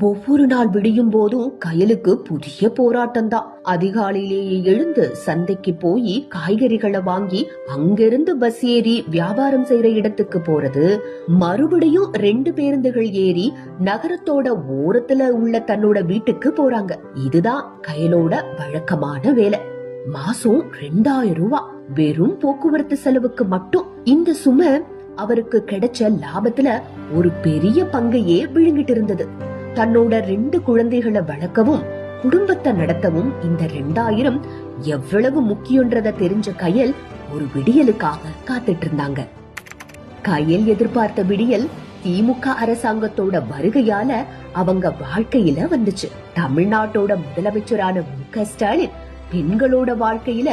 ஒவ்வொரு நாள் விடியும் போதும் கயலுக்கு புதிய போராட்டம் தான். அதிகாலையிலேயே எழுந்து சந்தைக்கு போய் காய்கறிகளை வாங்கி அங்கிருந்து பஸ் ஏறி வியாபாரம் செய்யற இடத்துக்கு போறது. மறுபடியும் ரெண்டு பேருந்துகள் ஏறி நகரத்தோட ஓரத்துல உள்ள தன்னோட வீட்டுக்கு போறாங்க. இதுதான் கயலோட வழக்கமான வேலை. மாசம் ரெண்டாயிரம் ரூபா. வெறும் போக்குவரத்து செலவுக்கு மட்டும். இந்த சுமை அவருக்கு கிடைச்ச லாபத்துல ஒரு பெரிய பங்கையே விழுங்கிட்டு இருந்தது. தன்னோட ரெண்டு குழந்தைகளை வளர்க்கவும் குடும்பத்தை நடத்தவும் இந்த ரெண்டாயிரம் எவ்வளவு முக்கியன்றத தெரிஞ்ச கயல் ஒரு விடியலுக்காக காத்துட்டு இருந்தாங்க கயல் எதிர்பார்த்த விடியல் திமுக அரசாங்கத்தோட வருகையால அவங்க வாழ்க்கையில வந்துச்சு. தமிழ்நாட்டோட முதலமைச்சரான மு க ஸ்டாலின் பெண்களோட வாழ்க்கையில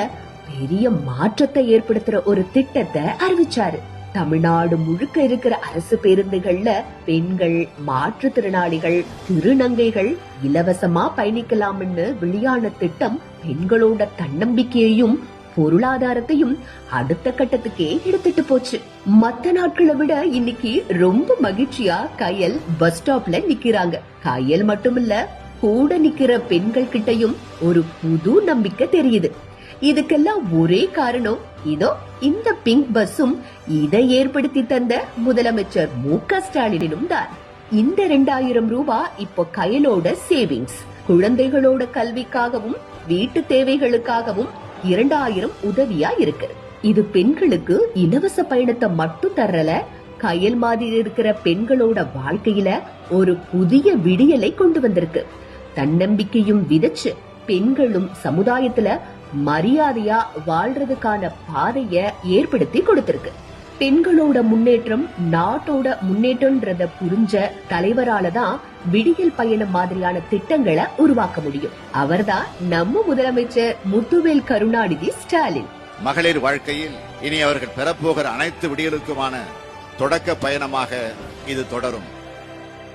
பெரிய மாற்றத்தை ஏற்படுத்துற ஒரு திட்டத்தை அறிவிச்சாரு. தமிழ்நாடு முழுக்க இருக்கிற அரசு பேருந்துகள்ல பெண்கள் மாற்றுத்திறனாளிகள் திருநங்கைகள் இலவசமா பயணிக்கலாம்னு வெளியான திட்டம் பெண்களோட தன்னம்பிக்கையையும் பொருளாதாரத்தையும் அடுத்த கட்டத்துக்கே எடுத்துட்டு போச்சு. மத்த நாட்களை விட இன்னைக்கு ரொம்ப மகிழ்ச்சியா கயல் பஸ் ஸ்டாப்ல நிக்கிறாங்க. கயல் மட்டுமில்ல கூட நிக்கிற பெண்கள் கிட்டயும் ஒரு புது நம்பிக்கை தெரியுது. இதுக்கெல்லாம் ஒரே காரணம் இதோ இந்த பிங்க் பஸ்ஸும் இதை ஏற்படுத்தி தந்த முதலமைச்சர் மு க ஸ்டாலினும் தான். இந்த ரெண்டாயிரம் ரூபாய் இப்போ கையிலோட சேவிங்ஸ் குழந்தைகளோட கல்விக்காகவும் வீட்டு தேவைகளுக்காகவும் இரண்டாயிரம் உதவியா இருக்கு. இது பெண்களுக்கு இலவச பயணத்தை மட்டும் தரல கயல் மாதிரி இருக்கிற பெண்களோட வாழ்க்கையில ஒரு புதிய விடியலை கொண்டு வந்திருக்கு. தன்னம்பிக்கையும் விதைச்சு பெண்களும் சமுதாயத்துல மரியாதையா வாழ்றதுக்கான பாதைய ஏற்படுத்தி கொடுத்திருக்கு. பெண்களோட முன்னேற்றம் நாட்டோட முன்னேற்றம்ன்றத புரிஞ்ச தலைவரால தான் விடியல் பயணம் மாதிரியான திட்டங்களை உருவாக்க முடியும். அவர்தான் நம்ம முதலமைச்சர் முத்துவேல் கருணாநிதி ஸ்டாலின். மகளிர் வாழ்க்கையில் இனி அவர்கள் பெறப்போகிற அனைத்து விடியலுக்குமான தொடக்க பயணமாக இது தொடரும்.